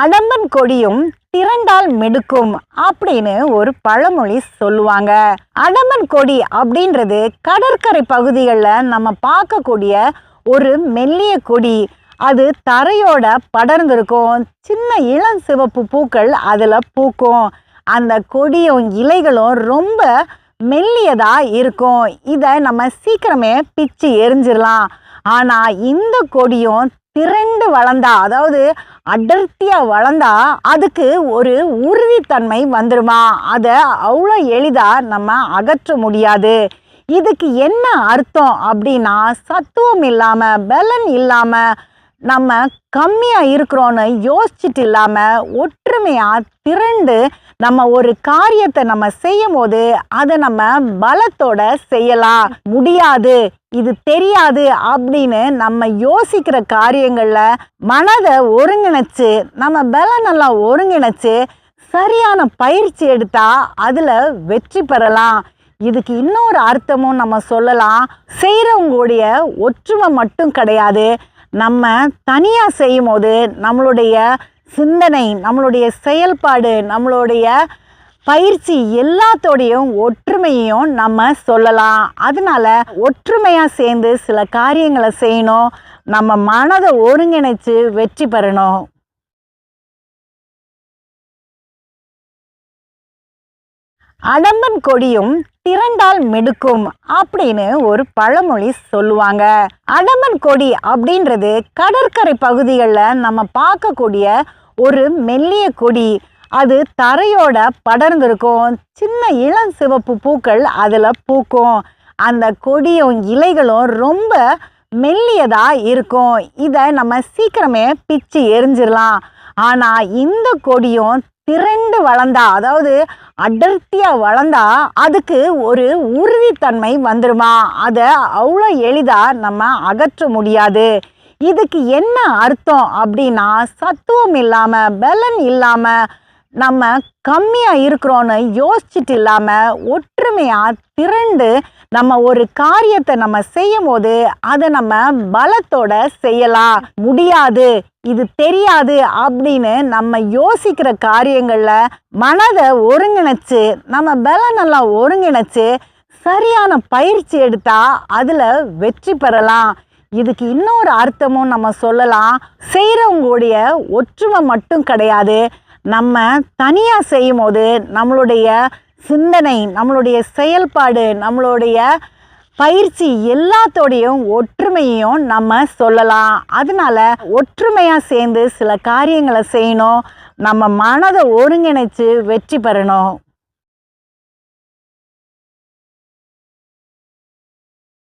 அடம்பன் கொடியும் திரண்டால் மெடுக்கும் அப்படின்னு ஒரு பழமொழி சொல்லுவாங்க. அடம்பன் கொடி அப்படின்றது கடற்கரை பகுதிகளில் நம்ம பார்க்கக்கூடிய ஒரு மெல்லிய கொடி. அது தரையோட படர்ந்திருக்கும். சின்ன இளம் சிவப்பு பூக்கள் அதில் பூக்கும். அந்த கொடியும் இலைகளும் ரொம்ப மெல்லியதாக இருக்கும். இதை நம்ம சீக்கிரமே பிச்சு எரிஞ்சிடலாம் ஆனால் இந்த கொடியும் திரண்டு வளர்ந்தா அதாவது அடர்த்தியா வளர்ந்தா அதுக்கு ஒரு உறுதித்தன்மை வந்துடுமா அதை அவ்வளோ எளிதாக நம்ம அகற்ற முடியாது. இதுக்கு என்ன அர்த்தம் அப்படின்னா சத்துவம் இல்லாமல் பலன் இல்லாமல் நம்ம கம்மியாக இருக்கிறோன்னு யோசிச்சுட்டு இல்லாமல் ஒற்றுமையாக திரண்டு நம்ம ஒரு காரியத்தை நம்ம செய்யும் போது அதை நம்ம பலத்தோட செய்யலாம். முடியாது. இது தெரியாது அப்படின்னு நம்ம யோசிக்கிற காரியங்களில் மனதை ஒருங்கிணைச்சு நம்ம பலனெல்லாம் ஒருங்கிணைச்சு சரியான பயிற்சி எடுத்தால் அதில் வெற்றி பெறலாம். இதுக்கு இன்னொரு அர்த்தமும் நம்ம சொல்லலாம். செய்கிறவங்களுடைய ஒற்றுமை மட்டும் கிடையாது. நம்ம தனியாக செய்யும் போது நம்மளுடைய சிந்தனை நம்மளுடைய செயல்பாடு நம்மளுடைய பயிற்சி எல்லாத்தோடையும் ஒற்றுமையையும் நம்ம சொல்லலாம். அதனால ஒற்றுமையாக சேர்ந்து சில காரியங்களை செய்யணும். நம்ம மனதை ஒருங்கிணைச்சு வெற்றி பெறணும். அடம்பன் கொடியும் திரண்டால் மிடுக்கும் அப்படின்னு ஒரு பழமொழி சொல்லுவாங்க. அடம்பன் கொடி அப்படின்றது கடற்கரை பகுதிகளில் நம்ம பார்க்கக்கூடிய ஒரு மெல்லிய கொடி. அது தரையோட படர்ந்திருக்கும் சின்ன இளம் சிவப்பு பூக்கள் அதில் பூக்கும். அந்த கொடியும் இலைகளும் ரொம்ப மெல்லியதாக இருக்கும். இதை நம்ம சீக்கிரமே பிச்சு எரிஞ்சிடலாம் ஆனால் இந்த கொடியும் திரண்டு வளர்ந்தா அதாவது அடர்த்தியாக வளர்ந்தா அதுக்கு ஒரு உறுதித்தன்மை வந்துடுமா அதை அவ்வளோ எளிதாக நம்ம அகற்ற முடியாது. இதுக்கு என்ன அர்த்தம்? அப்படின்னா சத்துவம் இல்லாமல் பலன் இல்லாமல் நம்ம கம்மியாக இருக்கிறோன்னு யோசிச்சுட்டு இல்லாமல் ஒற்றுமையாக திரண்டு நம்ம ஒரு காரியத்தை நம்ம செய்யும் போது அதை நம்ம பலத்தோட செய்யலாம் முடியாது. இது தெரியாது அப்படின்னு நம்ம யோசிக்கிற காரியங்களில் மனதை ஒருங்கிணைச்சு நம்ம பலனெல்லாம் ஒருங்கிணைச்சு சரியான பயிற்சி எடுத்தா அதில் வெற்றி பெறலாம். இதுக்கு இன்னொரு அர்த்தமும் நம்ம சொல்லலாம். செய்கிறவங்களுடைய ஒற்றுமை மட்டும் கிடையாது. நம்ம தனியாக செய்யும் போது நம்மளுடைய சிந்தனை நம்மளுடைய செயல்பாடு நம்மளுடைய பயிற்சி எல்லாத்தோடையும் ஒற்றுமையும் நம்ம சொல்லலாம். அதனால ஒற்றுமையாக சேர்ந்து சில காரியங்களை செய்யணும். நம்ம மனதை ஒருங்கிணைச்சு வெற்றி பெறணும்.